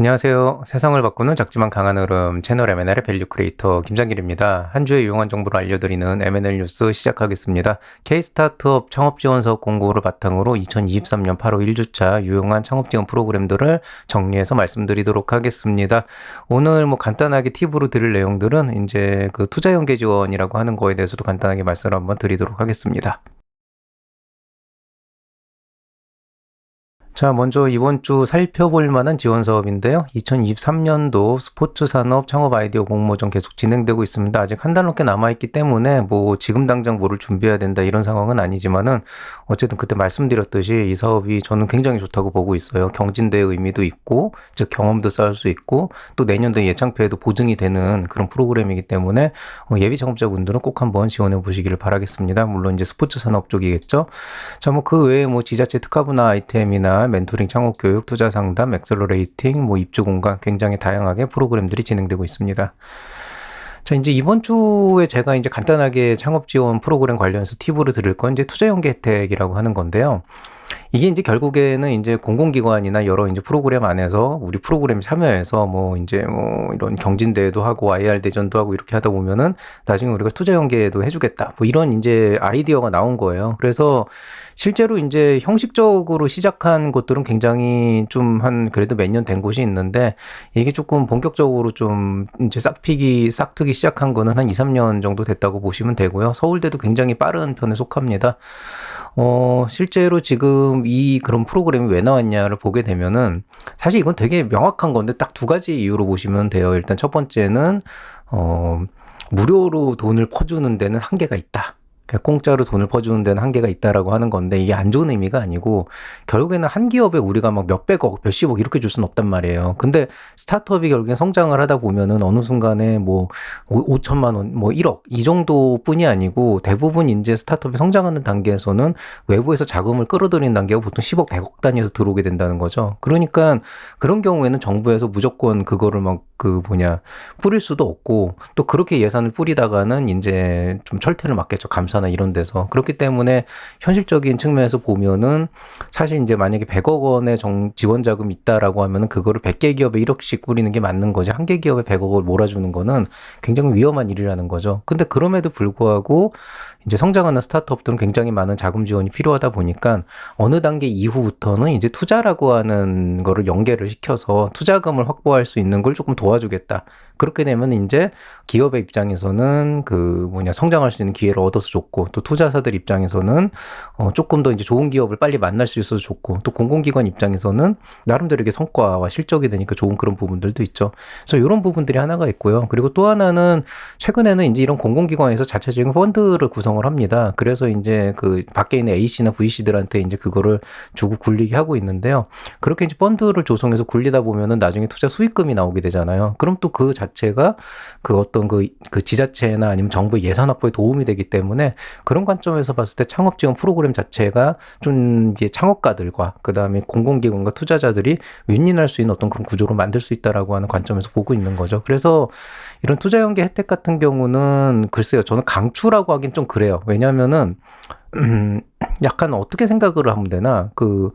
안녕하세요. 세상을 바꾸는 작지만 강한 흐름 채널 M&L의 밸류 크리에이터 김장길입니다. 한 주의 유용한 정보를 알려드리는 M&L 뉴스 시작하겠습니다. K-스타트업 창업지원 사업 공고를 바탕으로 2023년 8월 1주차 유용한 창업지원 프로그램들을 정리해서 말씀드리도록 하겠습니다. 오늘 뭐 간단하게 팁으로 드릴 내용들은 이제 그 투자 연계 지원이라고 하는 거에 대해서도 간단하게 말씀을 한번 드리도록 하겠습니다. 자, 먼저 이번 주 살펴볼 만한 지원 사업인데요. 2023년도 스포츠 산업 창업 아이디어 공모전 계속 진행되고 있습니다. 아직 한 달 넘게 남아있기 때문에 뭐 지금 당장 뭐를 준비해야 된다 이런 상황은 아니지만은 어쨌든 그때 말씀드렸듯이 이 사업이 저는 굉장히 좋다고 보고 있어요. 경진대의 의미도 있고, 즉 경험도 쌓을 수 있고, 또 내년도 예창패에도 보증이 되는 그런 프로그램이기 때문에 어, 예비 창업자분들은 꼭 한번 지원해 보시기를 바라겠습니다. 물론 이제 스포츠 산업 쪽이겠죠. 자, 뭐 그 외에 뭐 지자체 특화분화 아이템이나 멘토링 창업 교육, 투자 상담, 엑셀러레이팅, 뭐 입주 공간 굉장히 다양하게 프로그램들이 진행되고 있습니다. 자, 이제 이번 주에 제가 이제 간단하게 창업 지원 프로그램 관련해서 팁으로 드릴 건 이제 투자 연계 혜택이라고 하는 건데요. 이게 이제 결국에는 이제 공공기관이나 여러 이제 프로그램 안에서 우리 프로그램 참여해서 뭐 이제 뭐 이런 경진대회도 하고 IR 대전도 하고 이렇게 하다 보면은 나중에 우리가 투자 연계도 해주겠다. 뭐 이런 이제 아이디어가 나온 거예요. 그래서 실제로 이제 형식적으로 시작한 곳들은 굉장히 좀 한 그래도 몇 년 된 곳이 있는데 이게 조금 본격적으로 좀 이제 싹피기 싹트기 시작한 거는 한 2, 3년 정도 됐다고 보시면 되고요. 서울대도 굉장히 빠른 편에 속합니다. 어, 실제로 지금 이 그런 프로그램이 왜 나왔냐를 보게 되면은 사실 이건 되게 명확한 건데 딱 두 가지 이유로 보시면 돼요. 일단 첫 번째는 어, 무료로 돈을 퍼주는 데는 한계가 있다. 그러니까 공짜로 돈을 퍼주는 데는 한계가 있다라고 하는 건데 이게 안 좋은 의미가 아니고 결국에는 한 기업에 우리가 막 몇백억, 몇십억 이렇게 줄 수는 없단 말이에요. 근데 스타트업이 결국엔 성장을 하다 보면은 어느 순간에 뭐 5천만 원, 뭐 1억 이 정도뿐이 아니고 대부분 이제 스타트업이 성장하는 단계에서는 외부에서 자금을 끌어들이는 단계가 보통 10억, 100억 단위에서 들어오게 된다는 거죠. 그러니까 그런 경우에는 정부에서 무조건 그거를 막 그 뭐냐 뿌릴 수도 없고 또 그렇게 예산을 뿌리다가는 이제 좀 철퇴를 맞겠죠. 감사 회사나 이런 데서 그렇기 때문에 현실적인 측면에서 보면은 사실 이제 만약에 100억 원의 정, 지원 자금이 있다라고 하면은 그거를 100개 기업에 1억씩 뿌리는 게 맞는 거지 한 개 기업에 100억을 몰아주는 거는 굉장히 위험한 일이라는 거죠. 근데 그럼에도 불구하고 이제 성장하는 스타트업들은 굉장히 많은 자금 지원이 필요하다 보니까 어느 단계 이후부터는 이제 투자라고 하는 거를 연계를 시켜서 투자금을 확보할 수 있는 걸 조금 도와주겠다. 그렇게 되면 이제 기업의 입장에서는 그 뭐냐 성장할 수 있는 기회를 얻어서 좋고 또 투자사들 입장에서는 어 조금 더 이제 좋은 기업을 빨리 만날 수 있어서 좋고 또 공공기관 입장에서는 나름대로 이게 성과와 실적이 되니까 좋은 그런 부분들도 있죠. 그래서 이런 부분들이 하나가 있고요. 그리고 또 하나는 최근에는 이제 이런 공공기관에서 자체적인 펀드를 구성을 합니다. 그래서 이제 그 밖에 있는 A씨나 V씨들한테 이제 그거를 주고 굴리게 하고 있는데요. 그렇게 이제 펀드를 조성해서 굴리다 보면은 나중에 투자 수익금이 나오게 되잖아요. 그럼 또 그 자 체가 그 어떤 그, 그 지자체나 아니면 정부의 예산 확보에 도움이 되기 때문에 그런 관점에서 봤을 때 창업 지원 프로그램 자체가 좀 이제 창업가들과 그 다음에 공공기관과 투자자들이 윈윈할 수 있는 어떤 그런 구조로 만들 수 있다라고 하는 관점에서 보고 있는 거죠. 그래서 이런 투자 연계 혜택 같은 경우는 글쎄요, 저는 강추라고 하긴 좀 그래요. 왜냐면은, 음, 약간 어떻게 생각을 하면 되나, 그,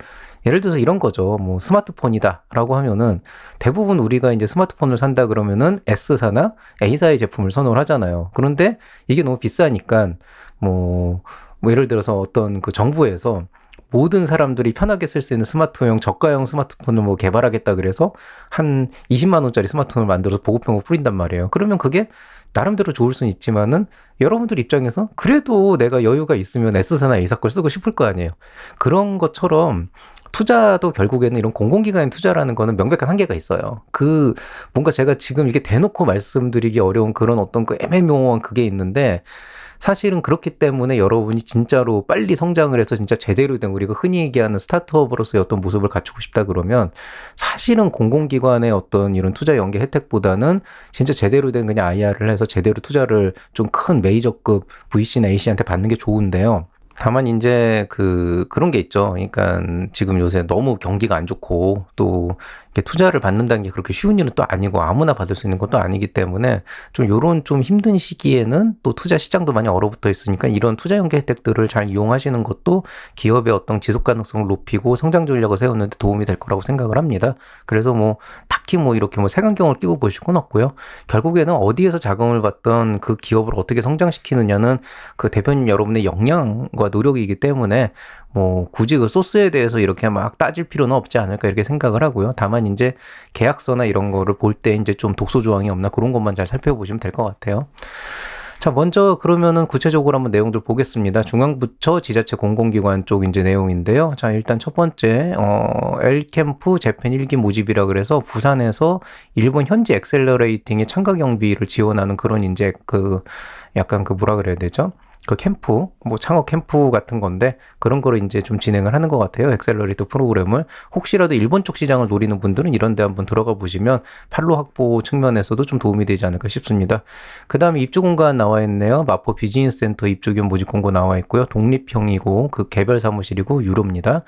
예를 들어서 이런 거죠. 뭐 스마트폰이다 라고 하면은 대부분 우리가 이제 스마트폰을 산다 그러면은 S사나 A사의 제품을 선호를 하잖아요. 그런데 이게 너무 비싸니까 뭐, 뭐 예를 들어서 어떤 그 정부에서 모든 사람들이 편하게 쓸 수 있는 스마트용 저가형 스마트폰을 뭐 개발하겠다 그래서 한 20만 원짜리 스마트폰을 만들어서 보급형으로 뿌린단 말이에요. 그러면 그게 나름대로 좋을 수는 있지만은 여러분들 입장에서 그래도 내가 여유가 있으면 S사나 A사 걸 쓰고 싶을 거 아니에요. 그런 것처럼 투자도 결국에는 이런 공공기관의 투자라는 거는 명백한 한계가 있어요. 그 뭔가 제가 지금 이게 대놓고 말씀드리기 어려운 그런 어떤 그 애매모호한 그게 있는데 사실은 그렇기 때문에 여러분이 진짜로 빨리 성장을 해서 진짜 제대로 된 우리가 흔히 얘기하는 스타트업으로서의 어떤 모습을 갖추고 싶다 그러면 사실은 공공기관의 어떤 이런 투자 연계 혜택보다는 진짜 제대로 된 그냥 IR을 해서 제대로 투자를 좀 큰 메이저급 VC나 AC한테 받는 게 좋은데요. 다만 이제 그 그런 게 있죠. 그러니까 지금 요새 너무 경기가 안 좋고 또 투자를 받는다는 게 그렇게 쉬운 일은 또 아니고 아무나 받을 수 있는 것도 아니기 때문에 좀 요런 좀 힘든 시기에는 또 투자 시장도 많이 얼어붙어 있으니까 이런 투자 연계 혜택들을 잘 이용하시는 것도 기업의 어떤 지속 가능성을 높이고 성장 전략을 세우는 데 도움이 될 거라고 생각을 합니다. 그래서 뭐 딱히 뭐 이렇게 뭐 색안경을 끼고 보실 건 없고요. 결국에는 어디에서 자금을 받던 그 기업을 어떻게 성장시키느냐는 그 대표님 여러분의 역량 과 노력이기 때문에 뭐 굳이 그 소스에 대해서 이렇게 막 따질 필요는 없지 않을까 이렇게 생각을 하고요. 다만 이제 계약서나 이런 거를 볼 때 이제 좀 독소 조항이 없나 그런 것만 잘 살펴보시면 될 것 같아요. 자, 먼저 그러면은 구체적으로 한번 내용들 보겠습니다. 중앙부처 지자체 공공기관 쪽 이제 내용인데요. 자, 일단 첫 번째, 어, 엘캠프 재팬 1기 모집이라 그래서 부산에서 일본 현지 엑셀러레이팅의 참가 경비를 지원하는 그런 이제 그 약간 그 뭐라 그래야 되죠? 그 캠프, 뭐 창업 캠프 같은 건데 그런 거를 이제 좀 진행을 하는 것 같아요. 엑셀러리터 프로그램을 혹시라도 일본 쪽 시장을 노리는 분들은 이런 데 한번 들어가 보시면 판로 확보 측면에서도 좀 도움이 되지 않을까 싶습니다. 그 다음에 입주 공간 나와 있네요. 마포 비즈니스 센터 입주기업 모집 공고 나와 있고요. 독립형이고 그 개별 사무실이고 유료입니다.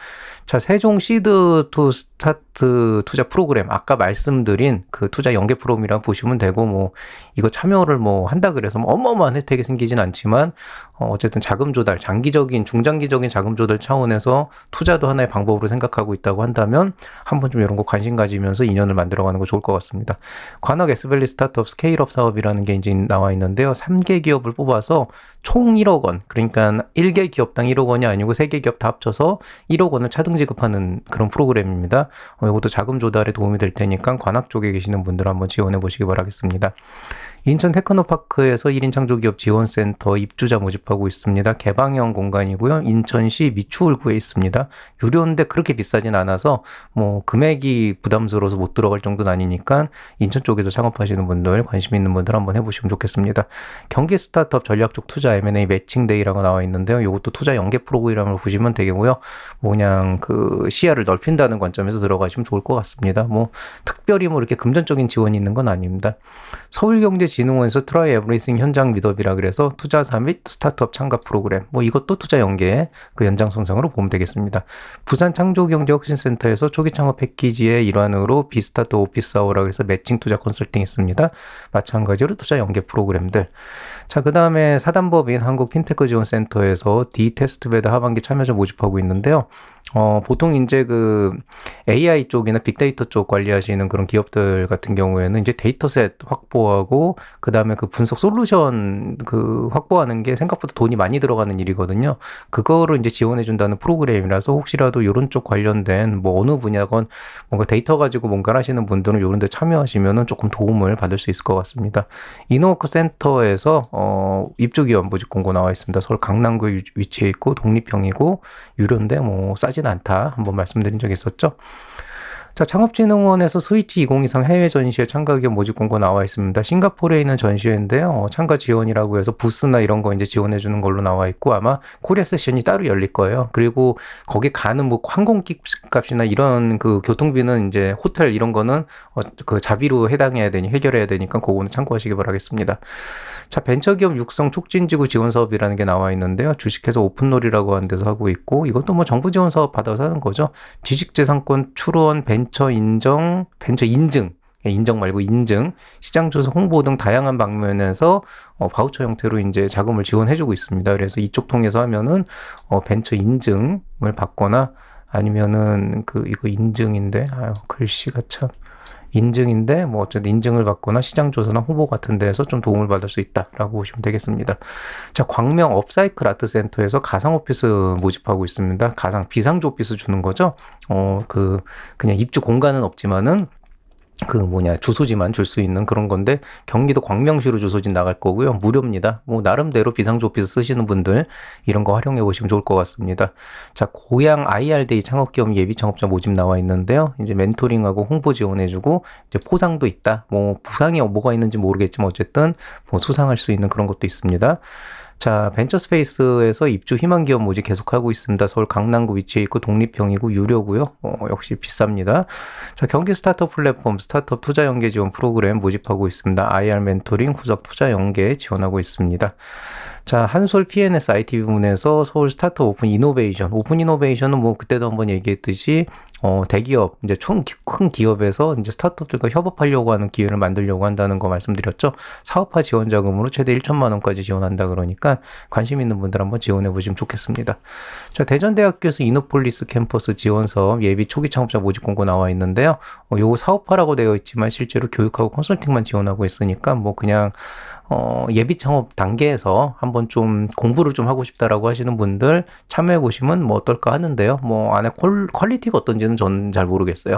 자, 세종 시드 투 스타트 투자 프로그램 아까 말씀드린 그 투자 연계 프로그램이라 보시면 되고 뭐 이거 참여를 뭐 한다 그래서 뭐 어마어마한 혜택이 생기진 않지만 어, 어쨌든 자금 조달, 장기적인, 중장기적인 자금 조달 차원에서 투자도 하나의 방법으로 생각하고 있다고 한다면 한번 좀 이런 거 관심 가지면서 인연을 만들어가는 거 좋을 것 같습니다. 관악 에스밸리 스타트업 스케일업 사업이라는 게 이제 나와 있는데요. 3개 기업을 뽑아서 총 1억 원, 그러니까 1개 기업당 1억 원이 아니고 3개 기업 다 합쳐서 1억 원을 차등 지급하는 그런 프로그램입니다. 어, 이것도 자금 조달에 도움이 될 테니까 관악 쪽에 계시는 분들 한번 지원해 보시기 바라겠습니다. 인천 테크노파크에서 1인 창조기업 지원센터 입주자 모집하고 있습니다. 개방형 공간이고요. 인천시 미추홀구에 있습니다. 유료인데 그렇게 비싸진 않아서 뭐 금액이 부담스러워서 못 들어갈 정도는 아니니까 인천 쪽에서 창업하시는 분들 관심 있는 분들 한번 해보시면 좋겠습니다. 경기 스타트업 전략적 투자 M&A 매칭데이라고 나와 있는데요. 이것도 투자 연계 프로그램을 보시면 되겠고요. 뭐 그냥 그 시야를 넓힌다는 관점에서 들어가시면 좋을 것 같습니다. 뭐 특별히 뭐 이렇게 금전적인 지원이 있는 건 아닙니다. 서울경제 진흥원에서 트라이 에브리싱 현장 미더비라 그래서 투자사 및 스타트업 참가 프로그램 뭐 이것도 투자 연계 그 연장선상으로 보면 되겠습니다. 부산 창조경제혁신센터에서 초기 창업 패키지의 일환으로 비스타트 오피스 아워라 그래서 매칭 투자 컨설팅 있습니다. 마찬가지로 투자 연계 프로그램들. 자, 그 다음에 사단법인 한국핀테크 지원센터에서 D 테스트베드 하반기 참여자 모집하고 있는데요. 어, 보통 이제 그 AI 쪽이나 빅데이터 쪽 관리하시는 그런 기업들 같은 경우에는 이제 데이터셋 확보하고 그 다음에 그 분석 솔루션 그 확보하는 게 생각보다 돈이 많이 들어가는 일이거든요. 그거를 이제 지원해 준다는 프로그램이라서 혹시라도 이런 쪽 관련된 뭐 어느 분야건 뭔가 데이터 가지고 뭔가를 하시는 분들은 이런 데 참여하시면은 조금 도움을 받을 수 있을 것 같습니다. 이노워크 센터에서 어, 입주 기업 모집 공고 나와 있습니다. 서울 강남구에 위치해 있고 독립형이고 유료인데 뭐 싸지 하진 않다. 한번 말씀드린 적이 있었죠. 자, 창업진흥원에서 스위치 2023 해외 전시회 참가 기업 모집 공고 나와 있습니다. 싱가포르에 있는 전시회인데요. 어, 참가 지원이라고 해서 부스나 이런 거 이제 지원해 주는 걸로 나와 있고 아마 코리아 세션이 따로 열릴 거예요. 그리고 거기 가는 뭐 항공기 값이나 이런 그 교통비는 이제 호텔 이런 거는 어, 그 자비로 해당해야 되니 해결해야 되니까 그거는 참고하시기 바라겠습니다. 자, 벤처기업 육성 촉진지구 지원 사업이라는 게 나와 있는데요. 주식회사 오픈놀이라고 하는 데서 하고 있고 이것도 뭐 정부 지원 사업 받아서 하는 거죠. 지식재산권 출원 벤처 인정, 벤처 인증 예, 인정 말고 인증, 시장 조사 홍보 등 다양한 방면에서 어, 바우처 형태로 이제 자금을 지원해주고 있습니다. 그래서 이쪽 통해서 하면은 어, 벤처 인증을 받거나 아니면은 그 이거 인증인데 아유 글씨가 참 인증인데 뭐 어쨌든 인증을 받거나 시장 조사나 홍보 같은 데에서 좀 도움을 받을 수 있다라고 보시면 되겠습니다. 자, 광명 업사이클 아트 센터에서 가상 오피스 모집하고 있습니다. 가상 비상조 오피스 주는 거죠. 어, 그 그냥 입주 공간은 없지만은 그 뭐냐 주소지만 줄 수 있는 그런 건데 경기도 광명시로 주소지 나갈 거고요. 무료입니다. 뭐 나름대로 비상조피스 쓰시는 분들 이런 거 활용해 보시면 좋을 것 같습니다. 자 고향 IR데이 창업기업 예비 창업자 모집 나와 있는데요. 이제 멘토링하고 홍보 지원해주고 이제 포상도 있다. 뭐 부상이 뭐가 있는지 모르겠지만 어쨌든 뭐 수상할 수 있는 그런 것도 있습니다 자, 벤처스페이스에서 입주 희망 기업 모집 계속하고 있습니다. 서울 강남구 위치해 있고 독립형이고 유료고요. 어, 역시 비쌉니다. 자, 경기 스타트업 플랫폼 스타트업 투자 연계 지원 프로그램 모집하고 있습니다. IR 멘토링 후속 투자 연계 지원하고 있습니다. 자, 한솔 PNS IT 부문에서 서울 스타트업 오픈 이노베이션. 오픈 이노베이션은 뭐 그때도 한번 얘기했듯이 어, 대기업, 이제 총 큰 기업에서 이제 스타트업들과 협업하려고 하는 기회를 만들려고 한다는 거 말씀드렸죠. 사업화 지원 자금으로 최대 1천만 원까지 지원한다 그러니까 관심 있는 분들 한번 지원해 보시면 좋겠습니다. 자, 대전대학교에서 이노폴리스 캠퍼스 지원 사업 예비 초기 창업자 모집 공고 나와 있는데요. 어, 요거 사업화라고 되어 있지만 실제로 교육하고 컨설팅만 지원하고 있으니까 뭐 그냥 어, 예비 창업 단계에서 한번 좀 공부를 좀 하고 싶다라고 하시는 분들 참여해 보시면 뭐 어떨까 하는데요. 뭐 안에 퀄, 퀄리티가 어떤지는 저는 잘 모르겠어요.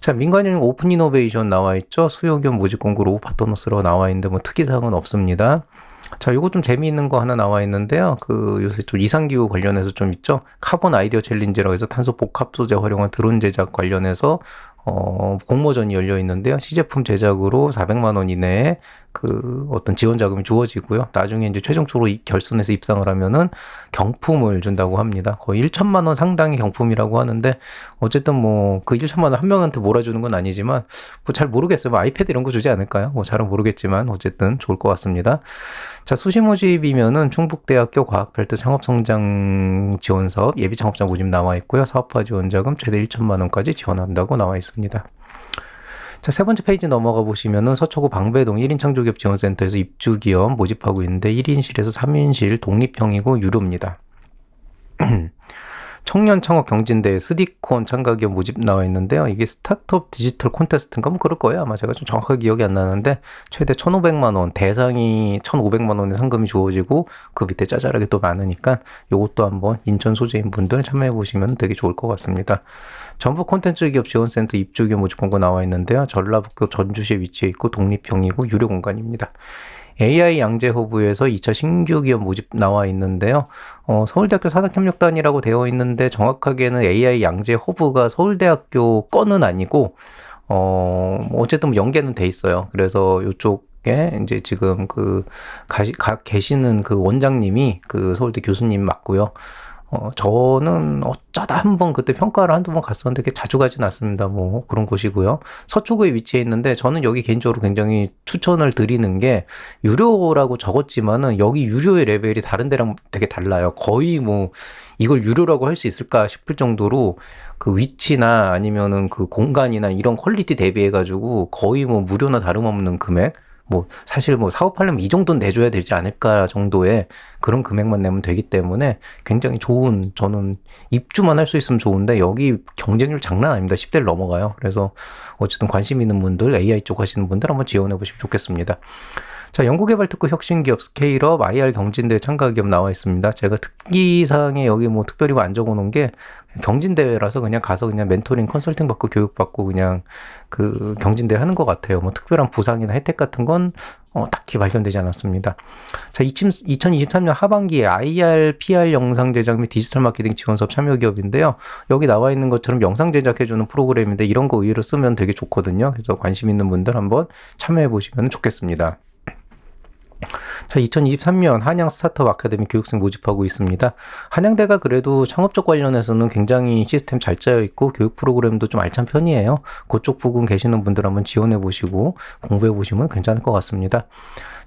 자, 민간인 오픈 이노베이션 나와 있죠. 수요 겸 모집 공고로 파트너스로 나와 있는데 뭐 특이 사항은 없습니다. 자, 요거 좀 재미있는 거 하나 나와 있는데요. 그 요새 좀 이상기후 관련해서 좀 있죠. 카본 아이디어 챌린지라고 해서 탄소 복합 소재 활용한 드론 제작 관련해서 어, 공모전이 열려 있는데요. 시제품 제작으로 400만 원 이내에 그 어떤 지원 자금이 주어지고요. 나중에 이제 최종적으로 결선에서 입상을 하면은 경품을 준다고 합니다. 거의 1천만 원 상당의 경품이라고 하는데 어쨌든 뭐 그 1천만 원 한 명한테 몰아주는 건 아니지만 뭐 잘 모르겠어요. 뭐 아이패드 이런 거 주지 않을까요? 뭐 잘은 모르겠지만 어쨌든 좋을 것 같습니다. 자, 수시 모집이면은 충북대학교 과학벨트 창업성장 지원 사업 예비 창업자 모집 나와 있고요. 사업화 지원 자금 최대 1천만 원까지 지원한다고 나와 있습니다. 자, 세 번째 페이지 넘어가 보시면은 서초구 방배동 1인 창조기업 지원센터에서 입주기업 모집하고 있는데 1인실에서 3인실 독립형이고 유료입니다. 청년 창업 경진대회 스디콘 참가 기업 모집 나와 있는데요. 이게 스타트업 디지털 콘테스트인가 뭐 그럴 거예요. 아마 제가 좀 정확하게 기억이 안 나는데 최대 1,500만 원, 대상이 1,500만 원의 상금이 주어지고 그 밑에 짜잘하게 또 많으니까 요것도 한번 인천 소재인 분들 참여해 보시면 되게 좋을 것 같습니다. 전북 콘텐츠 기업 지원센터 입주 기업 모집 공고 나와 있는데요. 전라북도 전주시에 위치해 있고 독립형이고 유료 공간입니다. AI 양재 허브에서 2차 신규 기업 모집 나와 있는데요. 어, 서울대학교 산학협력단이라고 되어 있는데 정확하게는 AI 양재 허브가 서울대학교 건은 아니고 어, 뭐 어쨌든 연계는 돼 있어요. 그래서 이쪽 에 이제 지금 그 가시, 가, 계시는 그 원장님이 그 서울대 교수님 맞고요. 어, 저는 어쩌다 한 번 그때 평가를 한두 번 갔었는데 그게 자주 가진 않습니다. 뭐 그런 곳이고요. 서초구에 위치해 있는데 저는 여기 개인적으로 굉장히 추천을 드리는 게 유료라고 적었지만은 여기 유료의 레벨이 다른 데랑 되게 달라요. 거의 뭐 이걸 유료라고 할 수 있을까 싶을 정도로 그 위치나 아니면은 그 공간이나 이런 퀄리티 대비해 가지고 거의 뭐 무료나 다름없는 금액 뭐 사실 뭐 사업하려면 이 정도는 내줘야 되지 않을까 정도의 그런 금액만 내면 되기 때문에 굉장히 좋은 저는 입주만 할 수 있으면 좋은데 여기 경쟁률 장난 아닙니다. 10대를 넘어가요. 그래서 어쨌든 관심 있는 분들 AI 쪽 하시는 분들 한번 지원해 보시면 좋겠습니다. 자, 연구개발 특구 혁신기업 스케일업 IR 경진대회 참가기업 나와 있습니다. 제가 특기사항에 여기 뭐 특별히 뭐안 적어 놓은 게 경진대회라서 그냥 가서 그냥 멘토링 컨설팅 받고 교육 받고 그냥 그 경진대회 하는 것 같아요. 뭐 특별한 부상이나 혜택 같은 건 어, 딱히 발견되지 않았습니다. 자, 2023년 하반기에 IR, PR 영상 제작 및 디지털 마케팅 지원 사업 참여 기업인데요. 여기 나와 있는 것처럼 영상 제작해주는 프로그램인데 이런 거 의외로 쓰면 되게 좋거든요. 그래서 관심 있는 분들 한번 참여해 보시면 좋겠습니다. 자, 2023년 한양 스타트업 아카데미 교육생 모집하고 있습니다. 한양대가 그래도 창업적 관련해서는 굉장히 시스템 잘 짜여 있고 교육 프로그램도 좀 알찬 편이에요. 그쪽 부분 계시는 분들 한번 지원해 보시고 공부해 보시면 괜찮을 것 같습니다.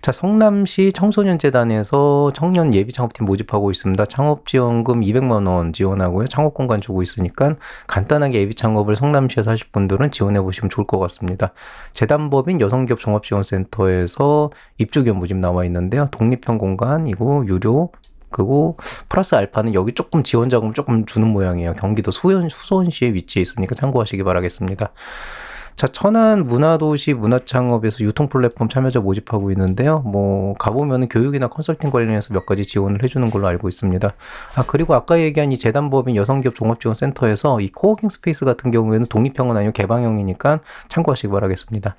자, 성남시 청소년재단에서 청년 예비 창업팀 모집하고 있습니다. 창업 지원금 200만 원 지원하고요. 창업 공간 주고 있으니까 간단하게 예비 창업을 성남시에서 하실 분들은 지원해 보시면 좋을 것 같습니다. 재단법인 여성기업 종합지원센터에서 입주 기업 모집 나와 있는데요. 독립형 공간이고 유료 그리고 플러스 알파는 여기 조금 지원 자금 조금 주는 모양이에요. 경기도 수원, 수원시에 위치해 있으니까 참고하시기 바라겠습니다. 자, 천안 문화도시 문화창업에서 유통 플랫폼 참여자 모집하고 있는데요. 뭐 가보면은 교육이나 컨설팅 관련해서 몇 가지 지원을 해주는 걸로 알고 있습니다. 아 그리고 아까 얘기한 이 재단법인 여성기업 종합지원센터에서 이 코워킹 스페이스 같은 경우에는 독립형은 아니고 개방형이니까 참고하시기 바라겠습니다.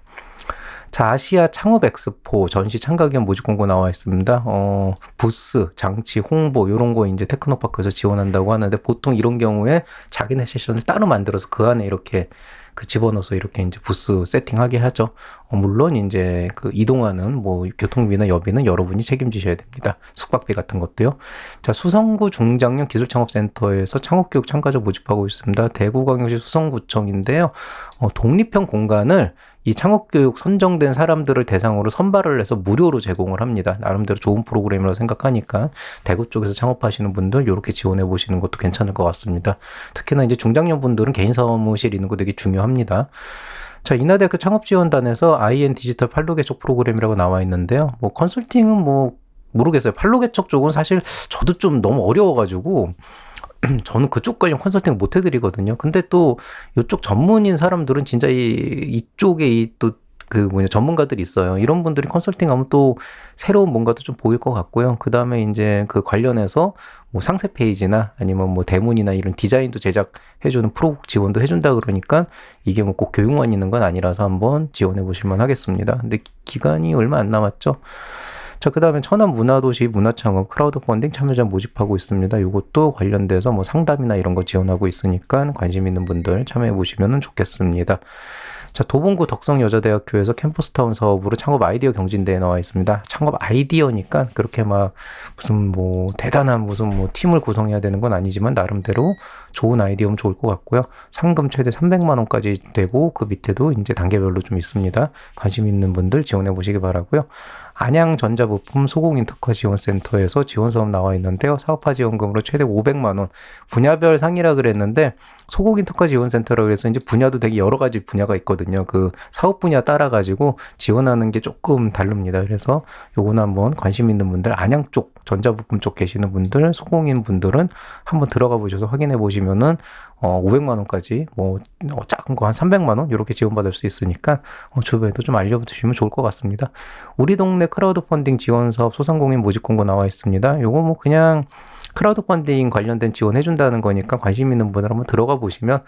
자, 아시아 창업 엑스포 전시 참가기업 모집 공고 나와 있습니다. 어, 부스, 장치, 홍보 이런 거 이제 테크노파크에서 지원한다고 하는데 보통 이런 경우에 자기네 세션을 따로 만들어서 그 안에 이렇게 그 집어넣어서 이렇게 이제 부스 세팅하게 하죠. 어, 물론 이제 그 이동하는 뭐 교통비나 여비는 여러분이 책임지셔야 됩니다. 숙박비 같은 것도요. 자, 수성구 중장년 기술창업센터에서 창업교육 참가자 모집하고 있습니다. 대구광역시 수성구청인데요. 어, 독립형 공간을 이 창업교육 선정된 사람들을 대상으로 선발을 해서 무료로 제공을 합니다. 나름대로 좋은 프로그램이라고 생각하니까 대구 쪽에서 창업하시는 분들 이렇게 지원해 보시는 것도 괜찮을 것 같습니다. 특히나 이제 중장년 분들은 개인 사무실 있는 거 되게 중요합니다. 자, 인하대학교 창업지원단에서 IN 디지털 판로 개척 프로그램이라고 나와 있는데요. 뭐 컨설팅은 뭐 모르겠어요. 판로 개척 쪽은 사실 저도 좀 너무 어려워가지고 저는 그쪽 관련 컨설팅 못 해드리거든요. 근데 또 이쪽 전문인 사람들은 진짜 이 이쪽에 이또 그 뭐냐 전문가들이 있어요. 이런 분들이 컨설팅하면 또 새로운 뭔가도 좀 보일 것 같고요. 그 다음에 이제 그 관련해서 뭐 상세 페이지나 아니면 뭐 대문이나 이런 디자인도 제작해주는 프로 지원도 해준다 그러니까 이게 뭐 꼭 교육만 있는 건 아니라서 한번 지원해 보실만 하겠습니다. 근데 기간이 얼마 안 남았죠. 자, 그 다음에 천안 문화도시 문화창업 크라우드 펀딩 참여자 모집하고 있습니다. 이것도 관련돼서 뭐 상담이나 이런 거 지원하고 있으니까 관심 있는 분들 참여해 보시면 좋겠습니다. 자, 도봉구 덕성여자대학교에서 캠퍼스타운 사업으로 창업 아이디어 경진대에 나와 있습니다. 창업 아이디어니까 그렇게 막 무슨 뭐 대단한 무슨 뭐 팀을 구성해야 되는 건 아니지만 나름대로 좋은 아이디어면 좋을 것 같고요. 상금 최대 300만 원까지 되고 그 밑에도 이제 단계별로 좀 있습니다. 관심 있는 분들 지원해 보시기 바라고요. 안양전자부품 소공인특화지원센터에서 지원사업 나와 있는데요. 사업화 지원금으로 최대 500만 원. 분야별 상이라 그랬는데 소공인특화지원센터라 그래서 이제 분야도 되게 여러 가지 분야가 있거든요. 그 사업 분야 따라 가지고 지원하는 게 조금 다릅니다. 그래서 요거는 한번 관심 있는 분들 안양 쪽 전자부품 쪽 계시는 분들 소공인 분들은 한번 들어가 보셔서 확인해 보시면은 어, 500만 원까지 뭐 어, 작은 거 한 300만 원 이렇게 지원받을 수 있으니까 어, 주변에도 좀 알려주시면 좋을 것 같습니다. 우리 동네 크라우드 펀딩 지원 사업 소상공인 모집 공고 나와 있습니다. 요거 뭐 그냥 크라우드 펀딩 관련된 지원 해준다는 거니까 관심 있는 분들 한번 들어가 보시면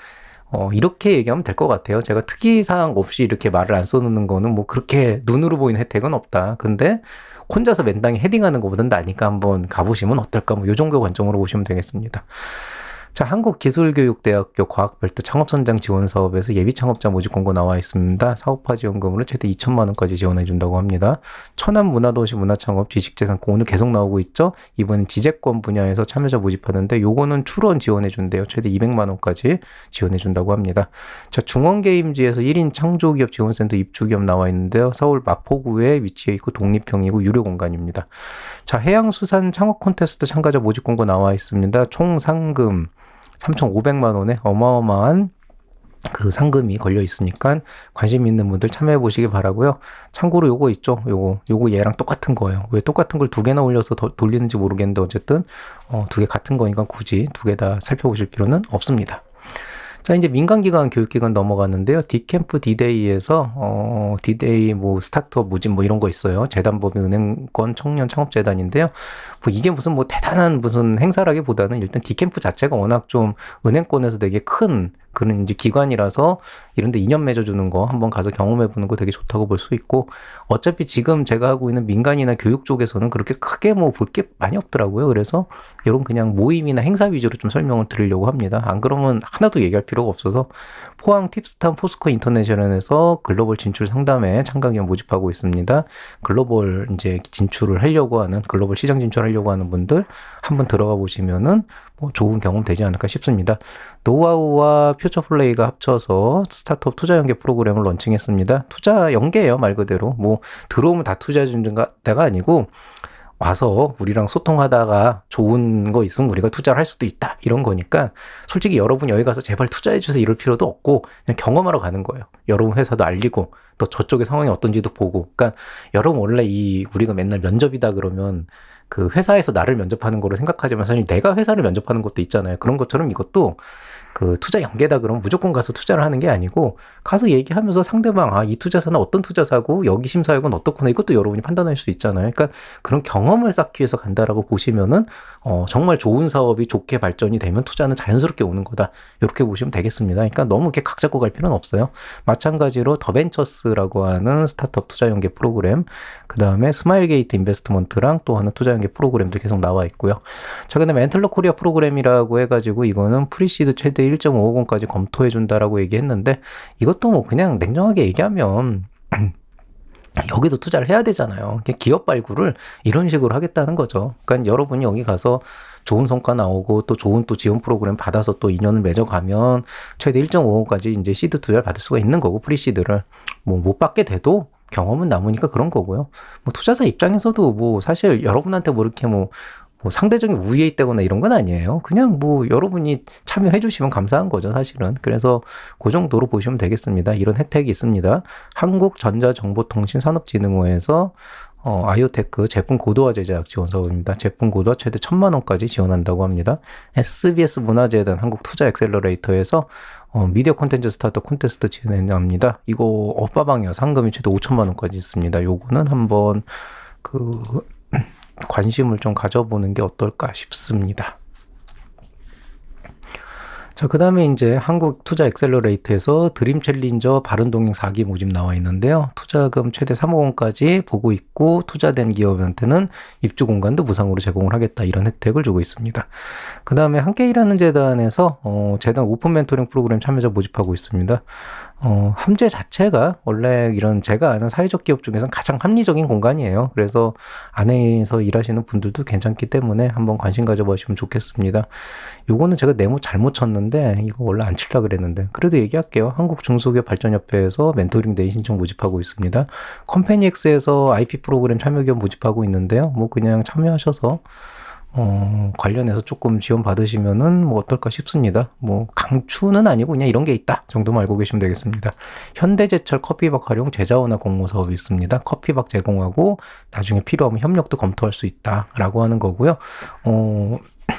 어, 이렇게 얘기하면 될 것 같아요. 제가 특이사항 없이 이렇게 말을 안 써놓는 거는 뭐 그렇게 눈으로 보이는 혜택은 없다. 근데 혼자서 맨땅에 헤딩하는 것보단 나니까 한번 가보시면 어떨까 뭐 요 정도 관점으로 보시면 되겠습니다. 자, 한국기술교육대학교 과학별도 창업선장 지원 사업에서 예비 창업자 모집 공고 나와 있습니다. 사업화 지원금으로 최대 2천만 원까지 지원해 준다고 합니다. 천안 문화도시 문화창업 지식재산권 오늘 계속 나오고 있죠. 이번엔 지재권 분야에서 참여자 모집하는데 요거는 출원 지원해 준대요. 최대 200만 원까지 지원해 준다고 합니다. 자, 중원게임지에서 1인 창조기업 지원센터 입주기업 나와 있는데요. 서울 마포구에 위치해 있고 독립형이고 유료 공간입니다. 자, 해양수산 창업 콘테스트 참가자 모집 공고 나와 있습니다. 총 상금 3,500만 원의 어마어마한 그 상금이 걸려 있으니까 관심 있는 분들 참여해 보시기 바라고요. 참고로 요거 있죠. 요거 요거 얘랑 똑같은 거예요. 왜 똑같은 걸 두 개나 올려서 더 돌리는지 모르겠는데 어쨌든 어, 두 개 같은 거니까 굳이 두 개 다 살펴보실 필요는 없습니다. 자, 이제 민간기관 교육기관 넘어갔는데요. 디캠프 디데이에서, 어, 디데이 뭐 스타트업 모집 뭐 이런 거 있어요. 재단법인 은행권 청년 창업재단인데요. 뭐 이게 무슨 뭐 대단한 무슨 행사라기보다는 일단 디캠프 자체가 워낙 좀 은행권에서 되게 큰 그런 이제 기관이라서 이런데 인연 맺어주는 거 한번 가서 경험해보는 거 되게 좋다고 볼 수 있고 어차피 지금 제가 하고 있는 민간이나 교육 쪽에서는 그렇게 크게 뭐 볼 게 많이 없더라고요. 그래서 이런 그냥 모임이나 행사 위주로 좀 설명을 드리려고 합니다. 안 그러면 하나도 얘기할 필요가 없어서 포항 팁스탄 포스코 인터내셔널에서 글로벌 진출 상담에 참가기원 모집하고 있습니다. 글로벌 이제 진출을 하려고 하는 글로벌 시장 진출하려고 하는 분들 한번 들어가 보시면은 뭐 좋은 경험 되지 않을까 싶습니다. 노하우와 퓨처 플레이가 합쳐서 스타트업 투자 연계 프로그램을 런칭했습니다. 투자 연계예요, 말 그대로. 뭐 들어오면 다 주는 데가 아니고 와서 우리랑 소통하다가 좋은 거 있으면 우리가 투자를 할 수도 있다. 이런 거니까 솔직히 여러분 여기 가서 제발 투자해 주세요 이럴 필요도 없고 그냥 경험하러 가는 거예요. 여러분 회사도 알리고 또 저쪽의 상황이 어떤지도 보고. 그러니까 여러분 원래 이 우리가 맨날 면접이다 그러면 그 회사에서 나를 면접하는 거로 생각하지만 사실 내가 회사를 면접하는 것도 있잖아요. 그런 것처럼 이것도 그 투자 연계다 그러면 무조건 가서 투자를 하는 게 아니고 가서 얘기하면서 상대방 아 이 투자사는 어떤 투자사고 여기 심사역은 어떻구나 이것도 여러분이 판단할 수 있잖아요. 그러니까 그런 경험을 쌓기 위해서 간다라고 보시면은 어 정말 좋은 사업이 좋게 발전이 되면 투자는 자연스럽게 오는 거다. 이렇게 보시면 되겠습니다. 그러니까 너무 이렇게 각 잡고 갈 필요는 없어요. 마찬가지로 더벤처스라고 하는 스타트업 투자 연계 프로그램, 그 다음에 스마일 게이트 인베스트먼트랑 또 하는 투자 연계 프로그램도 계속 나와 있고요. 자, 그다음에 엔틀러 코리아 프로그램이라고 해가지고 이거는 프리시드 최대 1.5억 원까지 검토해 준다라고 얘기했는데 이것도 뭐 그냥 냉정하게 얘기하면 여기도 투자를 해야 되잖아요. 기업 발굴을 이런 식으로 하겠다는 거죠. 그러니까 여러분이 여기 가서 좋은 성과 나오고 또 좋은 또 지원 프로그램 받아서 또 인연을 맺어가면 최대 1.5억까지 이제 시드 투자를 받을 수가 있는 거고 프리시드를 뭐 못 받게 돼도 경험은 남으니까 그런 거고요. 뭐 투자자 입장에서도 뭐 사실 여러분한테 뭐 이렇게 뭐, 뭐 상대적인 우위에 있다거나 이런 건 아니에요. 그냥 뭐 여러분이 참여해 주시면 감사한 거죠, 사실은. 그래서 그 정도로 보시면 되겠습니다. 이런 혜택이 있습니다. 한국전자정보통신산업진흥원에서 어, 아이오테크 제품 고도화 제작 지원 사업입니다. 제품 고도화 최대 천만 원까지 지원한다고 합니다. SBS 문화재단 한국 투자 엑셀러레이터에서 어, 미디어 콘텐츠 스타트업 콘테스트 진행합니다. 이거 오빠방이요. 상금이 최대 5천만 원까지 있습니다. 요거는 한번 그 관심을 좀 가져보는 게 어떨까 싶습니다. 자, 그 다음에 이제 한국 투자 엑셀러레이트에서 드림 챌린저 바른 동행 4기 모집 나와 있는데요. 투자금 최대 3억 원까지 보고 있고 투자된 기업한테는 입주 공간도 무상으로 제공을 하겠다 이런 혜택을 주고 있습니다. 그 다음에 함께 일하는 재단에서 어, 재단 오픈 멘토링 프로그램 참여자 모집하고 있습니다. 어, 함재 자체가 원래 이런 제가 아는 사회적 기업 중에서 가장 합리적인 공간이에요. 그래서 안에서 일하시는 분들도 괜찮기 때문에 한번 관심 가져보시면 좋겠습니다. 요거는 제가 네모 잘못 쳤는데 이거 원래 안 칠라 그랬는데 그래도 얘기할게요. 한국 중소기업 발전협회에서 멘토링 데이 신청 모집하고 있습니다. 컴퍼니엑스에서 IP 프로그램 참여 기업 모집하고 있는데요. 뭐 그냥 참여하셔서 어, 관련해서 조금 지원 받으시면은 뭐 어떨까 싶습니다. 뭐 강추는 아니고 그냥 이런 게 있다 정도만 알고 계시면 되겠습니다. 현대제철 커피박 활용 제자원화 공모 사업이 있습니다. 커피박 제공하고 나중에 필요하면 협력도 검토할 수 있다라고 하는 거고요. 어,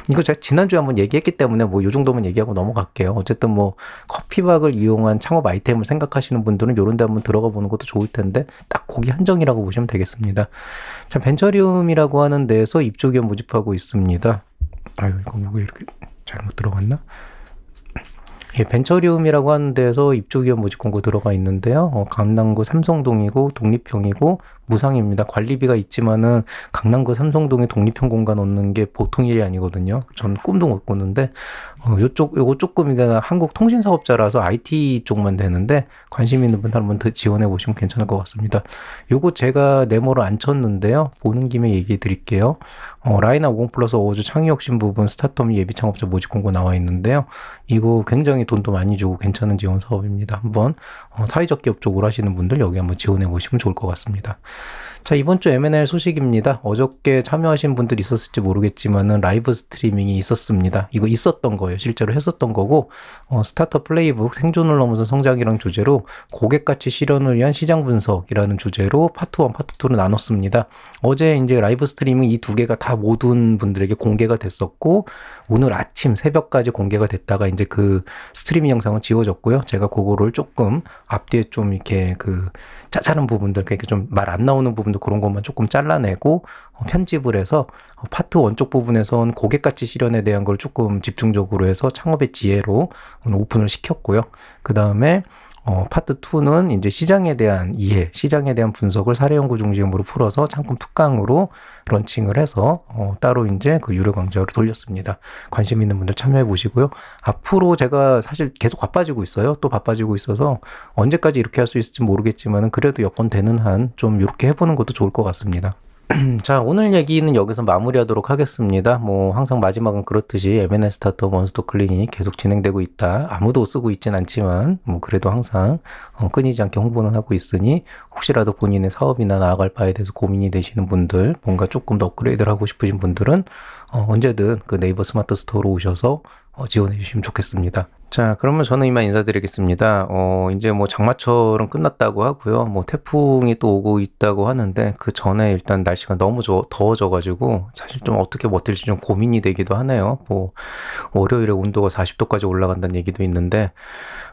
이거 제가 지난주에 한번 얘기했기 때문에 뭐 요 정도만 얘기하고 넘어갈게요. 어쨌든 뭐 커피박을 이용한 창업 아이템을 생각하시는 분들은 요런 데 한번 들어가 보는 것도 좋을 텐데 딱 거기 한정이라고 보시면 되겠습니다. 자, 벤처리움이라고 하는 데에서 입주 기업 모집하고 있습니다. 아유, 이거 뭐 이렇게 잘못 들어갔나? 예, 벤처리움이라고 하는 데서 입주 기업 모집 공고 들어가 있는데요. 어, 강남구 삼성동이고 독립형이고 무상입니다. 관리비가 있지만은 강남구 삼성동에 독립형 공간 얻는 게 보통 일이 아니거든요. 전 꿈도 못 꿨는데 어, 요쪽 요거 조금 이게 한국 통신 사업자라서 IT 쪽만 되는데 관심 있는 분들 한번 더 지원해 보시면 괜찮을 것 같습니다. 요거 제가 네모로 안 쳤는데요. 보는 김에 얘기해 드릴게요. 어, 라이나 50 플러스 어워즈 창의 혁신 부분 스타트업 예비 창업자 모집 공고 나와 있는데요. 이거 굉장히 돈도 많이 주고 괜찮은 지원 사업입니다. 한번 어, 사회적 기업 쪽으로 하시는 분들 여기 한번 지원해 보시면 좋을 것 같습니다. 자, 이번 주 M&A 소식입니다. 어저께 참여하신 분들 있었을지 모르겠지만은 라이브 스트리밍이 있었습니다. 이거 있었던 거예요. 실제로 했었던 거고, 어, 스타트업 플레이북 생존을 넘어선 성장이랑 주제로 고객 가치 실현을 위한 시장 분석이라는 주제로 파트 1, 파트 2로 나눴습니다. 어제 이제 라이브 스트리밍 이 두 개가 다 모든 분들에게 공개가 됐었고, 오늘 아침 새벽까지 공개가 됐다가 이제 그 스트리밍 영상은 지워졌고요. 제가 그거를 조금 앞뒤에 좀 이렇게 그 짜잘한 부분들, 그러니까 좀 말 안 나오는 부분 도 그런 것만 조금 잘라내고 어, 편집을 해서 어, 파트 원쪽 부분에선 고객 가치 실현에 대한 걸 조금 집중적으로 해서 창업의 지혜로 오픈을 시켰고요. 그 다음에 어, 파트 2는 이제 시장에 대한 이해, 시장에 대한 분석을 사례 연구 중심으로 풀어서 상품 특강으로 런칭을 해서 어, 따로 이제 그 유료 강좌로 돌렸습니다. 관심 있는 분들 참여해 보시고요. 앞으로 제가 사실 계속 바빠지고 있어요. 또 바빠지고 있어서 언제까지 이렇게 할 수 있을지 모르겠지만은 그래도 여건 되는 한 좀 이렇게 해보는 것도 좋을 것 같습니다. 자, 오늘 얘기는 여기서 마무리하도록 하겠습니다. 뭐, 항상 마지막은 그렇듯이 M&A 스타트업 원스토 클리닉 계속 진행되고 있다. 아무도 쓰고 있진 않지만, 뭐, 그래도 항상 어, 끊이지 않게 홍보는 하고 있으니, 혹시라도 본인의 사업이나 나아갈 바에 대해서 고민이 되시는 분들, 뭔가 조금 더 업그레이드를 하고 싶으신 분들은, 어, 언제든 그 네이버 스마트 스토어로 오셔서 어, 지원해 주시면 좋겠습니다. 자, 그러면 저는 이만 인사드리겠습니다. 어, 이제 뭐 장마철은 끝났다고 하고요. 뭐 태풍이 또 오고 있다고 하는데 그 전에 일단 날씨가 너무 저, 더워져가지고 사실 좀 어떻게 버틸지 좀 고민이 되기도 하네요. 뭐 월요일에 온도가 40도까지 올라간다는 얘기도 있는데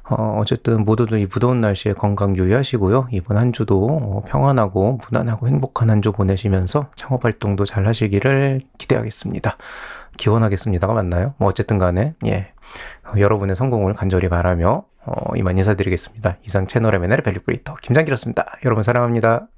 어, 어쨌든 모두들 이 무더운 날씨에 건강 유의하시고요. 이번 한 주도 어, 평안하고 무난하고 행복한 한 주 보내시면서 창업 활동도 잘 하시기를 기대하겠습니다. 기원하겠습니다가 맞나요? 뭐 어쨌든 간에 예 어, 여러분의 성공을 간절히 바라며 어, 이만 인사드리겠습니다. 이상 채널의 매너의 밸류 크리에이터 김장기였습니다. 여러분 사랑합니다.